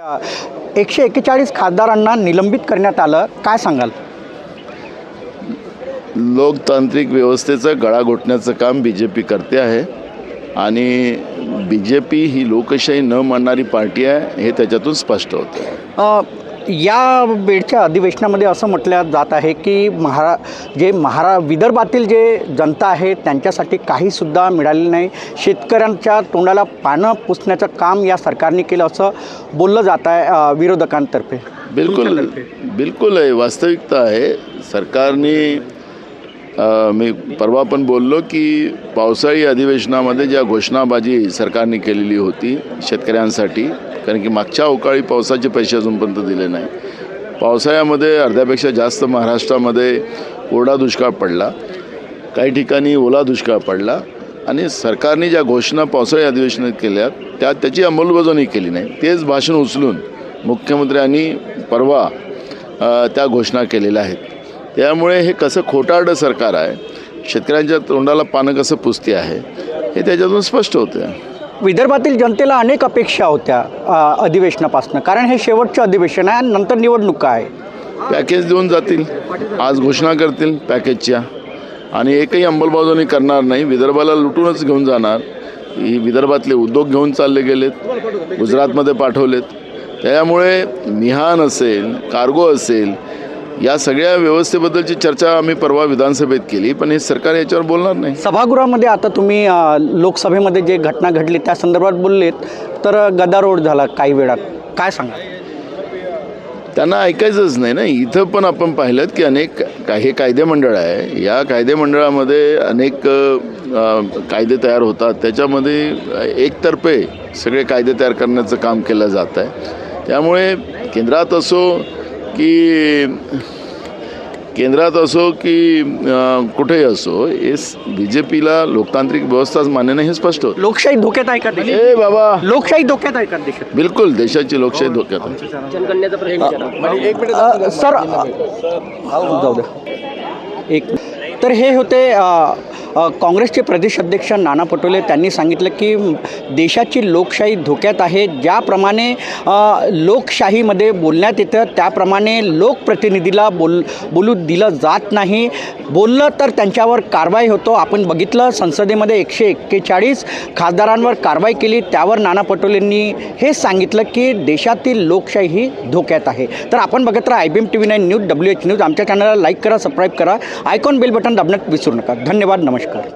एकशे एक्केचाळीस खासदारांना निलंबित करण्यात आलं. काय सांगाल? लोकतांत्रिक व्यवस्थेचं गळा घोटण्याचं काम बी जे पी करते आहे. आणि बी जे पी ही लोकशाही न मानणारी पार्टी आहे हे त्याच्यातून स्पष्ट होतं. या बेडच्या अधिवेशनामध्ये असं म्हटलं जात आहे की महारा जे महारा विदर्भातील जे जनता आहे त्यांच्यासाठी काहीसुद्धा मिळालेलं नाही. शेतकऱ्यांच्या तोंडाला पानं पुसण्याचं काम या सरकारने केलं असं बोललं जात आहे विरोधकांतर्फे. बिलकुल. बिलकुल आहे. वास्तविकता आहे. सरकारने मी परवा पण बोललो की पावसाळी अधिवेशनामध्ये ज्या घोषणाबाजी सरकारने केलेली होती शेतकऱ्यांसाठी कारण की मागच्या अवकाळी पावसाचे पैसे अजूनपर्यंत दिले नाही. पावसाळ्यामध्ये अर्ध्यापेक्षा जास्त महाराष्ट्रामध्ये ओरडा दुष्काळ पडला. काही ठिकाणी ओला दुष्काळ पडला आणि सरकारने ज्या घोषणा पावसाळी अधिवेशनात केल्या त्या त्याची अंमलबजावणी केली नाही. तेच भाषण उचलून मुख्यमंत्र्यांनी परवा त्या घोषणा केलेल्या आहेत. त्यामुळे हे कसं खोटारडं सरकार आहे शेतकऱ्यांच्या तोंडाला पानं कसं पुसते आहे हे त्याच्यातून स्पष्ट होतं विदर्भातील जनतेला अनेक अपेक्षा होत्या अधिवेशनापासून. कारण हे शेवटचं अधिवेशन आहे आणि नंतर निवडणुका आहे पॅकेज देऊन जातील आज घोषणा करतील पॅकेजच्या. आणि एकही अंमलबजावणी करणार नाही विदर्भाला लुटूनच घेऊन जाणार. ही विदर्भातले उद्योग घेऊन चालले गेलेत गुजरातमध्ये पाठवलेत. त्यामुळे मिहान असेल कार्गो असेल या सगळ्या व्यवस्थेबद्दलची चर्चा आम्ही परवा विधानसभेत केली पण हे सरकार याच्यावर बोलणार नाही. सभागृहामध्ये आता तुम्ही लोकसभेमध्ये जे घटना घडली त्या संदर्भात बोललेत तर गदारोळ झाला काही वेळात. काय सांगा? त्यांना ऐकायचंच नाही ना. इथं पण आपण पाहिलं की अनेक का हे कायदे मंडळ आहे. या कायदे मंडळामध्ये अनेक कायदे तयार होतात. त्याच्यामध्ये एकतर्फे सगळे कायदे तयार करण्याचं काम केलं जात आहे त्यामुळे केंद्रात असो की केंद्रात असो की कुठेही असो हे बी जे पीला लोकतांत्रिक व्यवस्थाच मान्य नाही हे स्पष्ट होतं लोकशाही धोक्यात आहे का देशात ए बाबा लोकशाही धोक्यात आहे का देशात बिलकुल देशाची लोकशाही धोक्यात आहे अ, सर अ, जाऊ द्या एक तर हे होते अ, काँग्रेसचे प्रदेश अध्यक्ष नाना पटोले त्यांनी सांगितलं की देशाची लोकशाही धोक्यात आहे. ज्याप्रमाणे लोकशाहीमध्ये बोलण्यात येतं त्याप्रमाणे लोकप्रतिनिधीला बोल बोलू दिलं जात नाही. बोललं तर त्यांच्यावर कारवाई होतो. आपण बघितलं संसदेमध्ये एकशे एक्केचाळीस खासदारांवर कारवाई केली. त्यावर नाना पटोलेंनी हे सांगितलं की देशातील लोकशाही ही धोक्यात आहे. तर आपण बघत राहा I B M T V nine news W H news आमच्या चॅनलला लाईक करा सबस्क्राईब करा. आयकॉन बेल बटन दाबण्यात विसरू नका. धन्यवाद. नमस्कार. নমস্কার